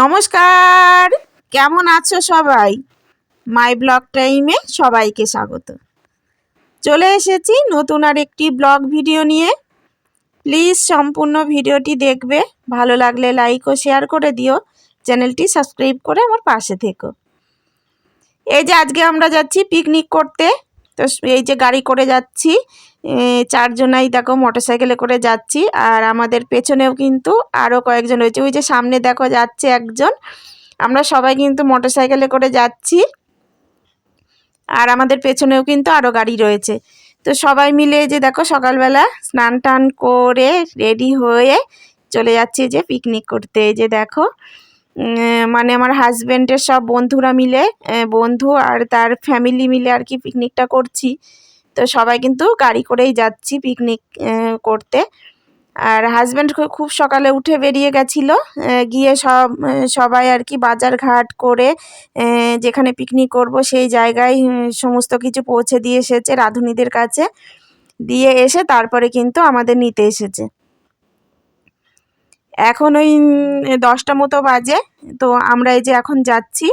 নমস্কার। কেমন আছো সবাই? মাই ব্লগ টাইমে সবাইকে স্বাগত। চলে এসেছি নতুন আর একটি ব্লগ ভিডিও নিয়ে। প্লিজ সম্পূর্ণ ভিডিওটি দেখবে। ভালো লাগলে লাইক ও শেয়ার করে দিও। চ্যানেলটি সাবস্ক্রাইব করে আমার পাশে থেকো। এই যে আজকে আমরা যাচ্ছি পিকনিক করতে। তো এই যে গাড়ি করে যাচ্ছি চারজনাই দেখো মোটরসাইকেলে করে যাচ্ছি, আর আমাদের পেছনেও কিন্তু আরও কয়েকজন রয়েছে। ওই যে সামনে দেখো যাচ্ছে একজন, আমরা সবাই কিন্তু মোটরসাইকেলে করে যাচ্ছি, আর আমাদের পেছনেও কিন্তু আরও গাড়ি রয়েছে। তো সবাই মিলে যে দেখো সকালবেলা স্নান টান করে রেডি হয়ে চলে যাচ্ছি যে পিকনিক করতে। এই যে দেখো মানে আমার হাজব্যান্ডের সব বন্ধুরা মিলে বন্ধু আর তার ফ্যামিলি মিলে আর কি পিকনিকটা করছি। তো সবাই কিন্তু গাড়ি করেই যাচ্ছি পিকনিক করতে। আর হাজব্যান্ড খুব সকালে উঠে বেরিয়ে গেছিল গিয়ে সব সবাই আর কি বাজার ঘাট করে যেখানে পিকনিক করব সেই জায়গায় সমস্ত কিছু পৌঁছে দিয়ে এসেছে রাঁধুনিদের কাছে। দিয়ে এসে তারপরে কিন্তু আমাদের নিতে এসেছে। এখন ওই দশটা মতো বাজে। তো আমরা এই যে এখন যাচ্ছি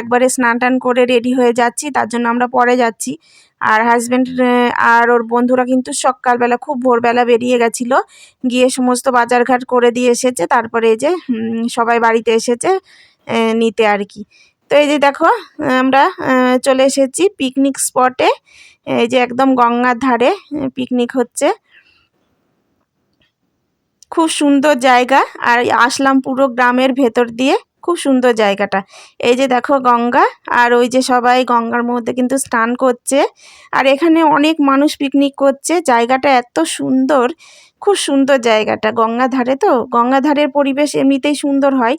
একবারে স্নান টান করে রেডি হয়ে যাচ্ছি, তার জন্য আমরা পরে যাচ্ছি। আর হাজব্যান্ড আর ওর বন্ধুরা কিন্তু সকালবেলা খুব ভোরবেলা বেরিয়ে গেছিল। গিয়ে সমস্ত বাজারঘাট করে দিয়ে এসেছে, তারপরে এই যে সবাই বাড়িতে এসেছে নিতে আর কি। তো এই যে দেখো, আমরা চলে এসেছি পিকনিক স্পটে এই যে একদম গঙ্গার ধারে পিকনিক হচ্ছে। খুব সুন্দর জায়গা। আর আসলাম পুরো গ্রামের ভেতর দিয়ে। খুব সুন্দর জায়গাটা। এই যে দেখো গঙ্গা, আর ওই যে সবাই গঙ্গার মধ্যে কিন্তু স্নান করছে। আর এখানে অনেক মানুষ পিকনিক করছে। জায়গাটা এত সুন্দর, খুব সুন্দর জায়গাটা। গঙ্গা ধারে তো? গঙ্গা ধারের পরিবেশ এমনিতেই সুন্দর হয়।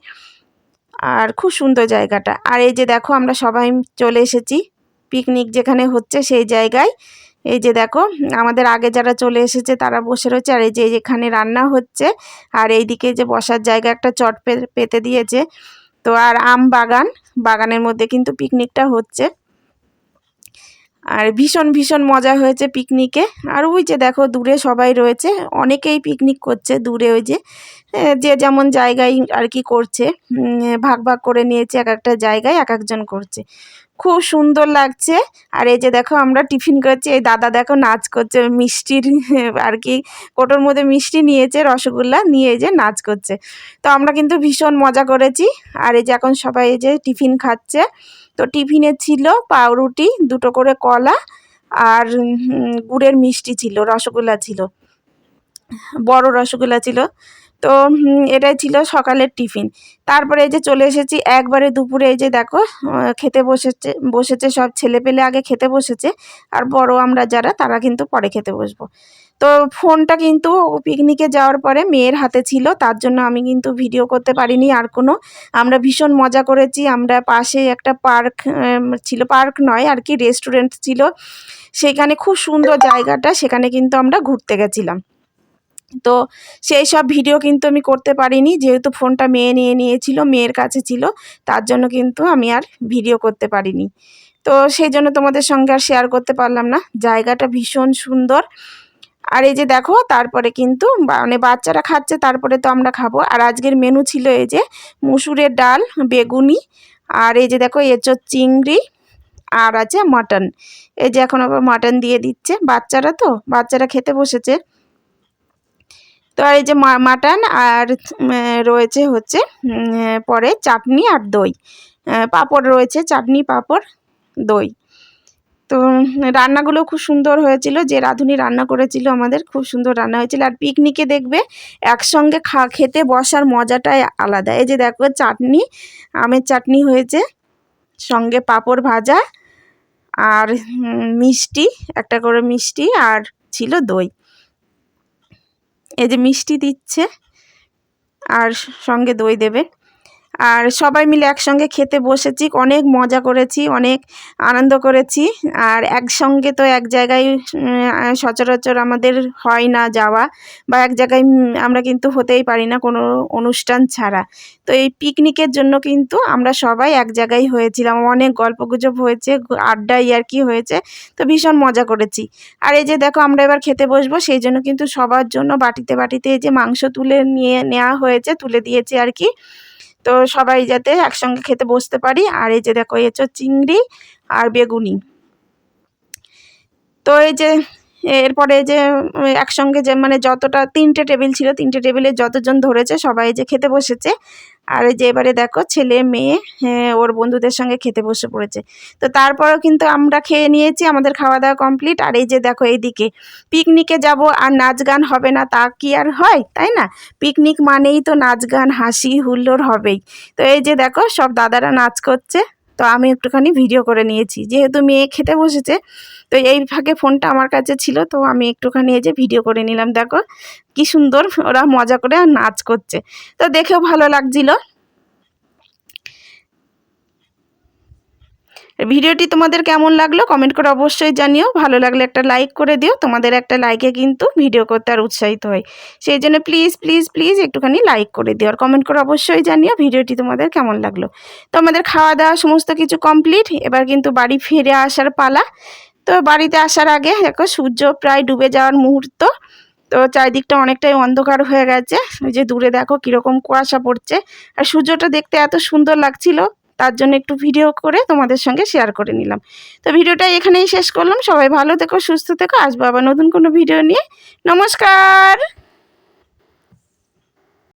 আর খুব সুন্দর জায়গাটা। আর এই যে দেখো আমরা সবাই চলে এসেছি। পিকনিক যেখানে হচ্ছে সেই জায়গায়। এই যে দেখো, আমাদের আগে যারা চলে এসেছে তারা বসে রয়েছে, আর এই যে এখানে রান্না হচ্ছে, আর এইদিকে যে বসার জায়গা একটা চট পেতে দিয়েছে। তো আর আম বাগান, বাগানের মধ্যে কিন্তু পিকনিকটা হচ্ছে। আর ভীষণ ভীষণ মজা হয়েছে পিকনিকে। আর ওই যে দেখো, দূরে সবাই রয়েছে। অনেকেই পিকনিক করছে দূরে ওই যে যে যেমন জায়গায় আর কি করছে ভাগ ভাগ করে নিয়েছে এক একটা জায়গায়, এক একজন করছে। খুব সুন্দর লাগছে। আর এই যে দেখো, আমরা টিফিন করছি, এই দাদা দেখো নাচ করছে, মিষ্টির, আর কি, কোটোর মধ্যে মিষ্টি নিয়েছে, রসগোল্লা নিয়ে যে নাচ করছে। তো আমরা কিন্তু ভীষণ মজা করেছি। আর এই যে এখন সবাই এই যে টিফিন খাচ্ছে। তো টিফিনে ছিল পাউরুটি, দুটো করে কলা আর গুড়ের মিষ্টি ছিল, রসগোল্লা ছিল। বড় রসগোল্লা ছিল। তো এটাই ছিল সকালের টিফিন। তারপরে এই যে চলে এসেছি, একবারে দুপুরে এই যে দেখো খেতে বসেছে বসেছে সব ছেলে পেলে আগে খেতে বসেছে, আর বড় আমরা যারা, তারা কিন্তু পরে খেতে বসবো। তো ফোনটা কিন্তু পিকনিকে যাওয়ার পরে মেয়ের হাতে ছিল, তার জন্য আমি কিন্তু ভিডিও করতে পারিনি আর কোনো। আমরা ভীষণ মজা করেছি, আমরা পাশে একটা পার্ক ছিল, পার্ক নয়, আর কি রেস্টুরেন্ট ছিল। সেখানে খুব সুন্দর জায়গাটা, সেখানে কিন্তু আমরা ঘুরতে গেছিলাম। তো সেই সব ভিডিও কিন্তু আমি করতে পারিনি, যেহেতু ফোনটা মেয়ে নিয়ে নিয়েছিল, মেয়ের কাছে ছিল, তার জন্য কিন্তু আমি আর ভিডিও করতে পারিনি। তো সেই জন্য তোমাদের সঙ্গে আর শেয়ার করতে পারলাম না। জায়গাটা ভীষণ সুন্দর। আর এই যে দেখো, তারপরে কিন্তু মানে বাচ্চারা খাচ্ছে, তারপরে তো আমরা খাব। আর আজকের মেনু ছিল এই যে মুসুরের ডাল, বেগুনি, আর এই যে দেখো এঁচোর চিংড়ি, আর আছে মাটন। এই যে এখন আবার মাটন দিয়ে দিচ্ছে বাচ্চারা তো, বাচ্চারা খেতে বসেছে। তো আর এই যে মাটন আর রয়েছে হচ্ছে পরে চাটনি আর দই। পাঁপড় রয়েছে, চাটনি, পাঁপড়, দই। তো রান্নাগুলো খুব সুন্দর হয়েছিল। যে রাঁধুনি রান্না করেছিল আমাদের খুব সুন্দর রান্না হয়েছিল। আর পিকনিকে দেখবে একসঙ্গে খা, খেতে বসার মজাটাই আলাদা। এই যে দেখো চাটনি, আমের চাটনি হয়েছে, সঙ্গে পাঁপড় ভাজা আর মিষ্টি, একটা করে মিষ্টি আর ছিল দই। এই যে মিষ্টি দিচ্ছে আর সঙ্গে দই দেবে। আর সবাই মিলে একসঙ্গে খেতে বসেছি, অনেক মজা করেছি, অনেক আনন্দ করেছি। আর একসঙ্গে তো এক জায়গায় সচরাচর আমাদের হয় না যাওয়া বা এক জায়গায় আমরা কিন্তু হতেই পারি না কোনো অনুষ্ঠান ছাড়া। তো এই পিকনিকের জন্য কিন্তু আমরা সবাই এক জায়গায় হয়েছিলাম। অনেক গল্পগুজব হয়েছে, গ- আড্ডা, ইয়ার্কি হয়েছে, তো ভীষণ মজা করেছি। আর এই যে দেখো, আমরা এবার খেতে বসবো, সেই জন্য কিন্তু সবার জন্য বাটিতে বাটিতে এই যে মাংস তুলে নিয়ে, নেওয়া হয়েছে, তুলে দিয়েছে আর কি। তো সবাই যাতে একসঙ্গে খেতে বসতে পারি। আর এই যে দেখো, এই হচ্ছে চিংড়ি আর বেগুনি। তো এই যে এরপরে যে একসঙ্গে যে মানে যতটা তিনটে টেবিল ছিল তিনটে টেবিলে যতজন ধরেছে সবাই যে খেতে বসেছে। আর যে এবারে দেখো ছেলে মেয়ে হ্যাঁ, ওর বন্ধুদের সঙ্গে খেতে বসে পড়েছে। তো তারপরেও কিন্তু আমরা খেয়ে নিয়েছি আমাদের খাওয়া দাওয়া কমপ্লিট আর এই যে দেখো এইদিকে পিকনিকে যাব আর নাচ গান হবে না তা কি আর হয় তাই না? পিকনিক মানেই তো নাচ গান হাসি হুল্লোড় হবেই। তো এই যে দেখো সব দাদারা নাচ করছে। তো আমি একটুখানি ভিডিও করে নিয়েছি। যেহেতু মেয়ে খেতে বসেছে, তো এই ফাঁকে ফোনটা আমার কাছে ছিল, তো আমি একটুখানি এই যে ভিডিও করে নিলাম। দেখো কি সুন্দর, ওরা মজা করে আর নাচ করছে। তো দেখেও ভালো লাগছিল। ভিডিওটি তোমাদের কেমন লাগল কমেন্ট করে অবশ্যই জানিও। ভালো লাগলে একটা লাইক করে দিও। তোমাদের একটা লাইকে কিন্তু ভিডিও করতে আর উৎসাহিত হয় সেই জন্য প্লিজ প্লিজ প্লিজ একটুখানি লাইক করে দিও। আর কমেন্ট করে অবশ্যই জানিও ভিডিওটি তোমাদের কেমন লাগল। তো আমাদের খাওয়া দাওয়া সমস্ত কিছু কমপ্লিট এবার কিন্তু বাড়ি ফিরে আসার পালা। তো বাড়িতে আসার আগে দেখো সূর্য প্রায় ডুবে যাওয়ার মুহূর্ত। তো চারিদিকটা অনেকটাই অন্ধকার হয়ে গেছে। ওই যে দূরে দেখো কীরকম কুয়াশা পড়ছে। আর সূর্যটা দেখতে এত সুন্দর লাগছিল। তার জন্য একটু ভিডিও করে তোমাদের সঙ্গে শেয়ার করে নিলাম। তো ভিডিওটা এখানেই শেষ করলাম। সবাই ভালো থেকো, সুস্থ থেকো। আসব আবার নতুন কোনো ভিডিও নিয়ে। নমস্কার!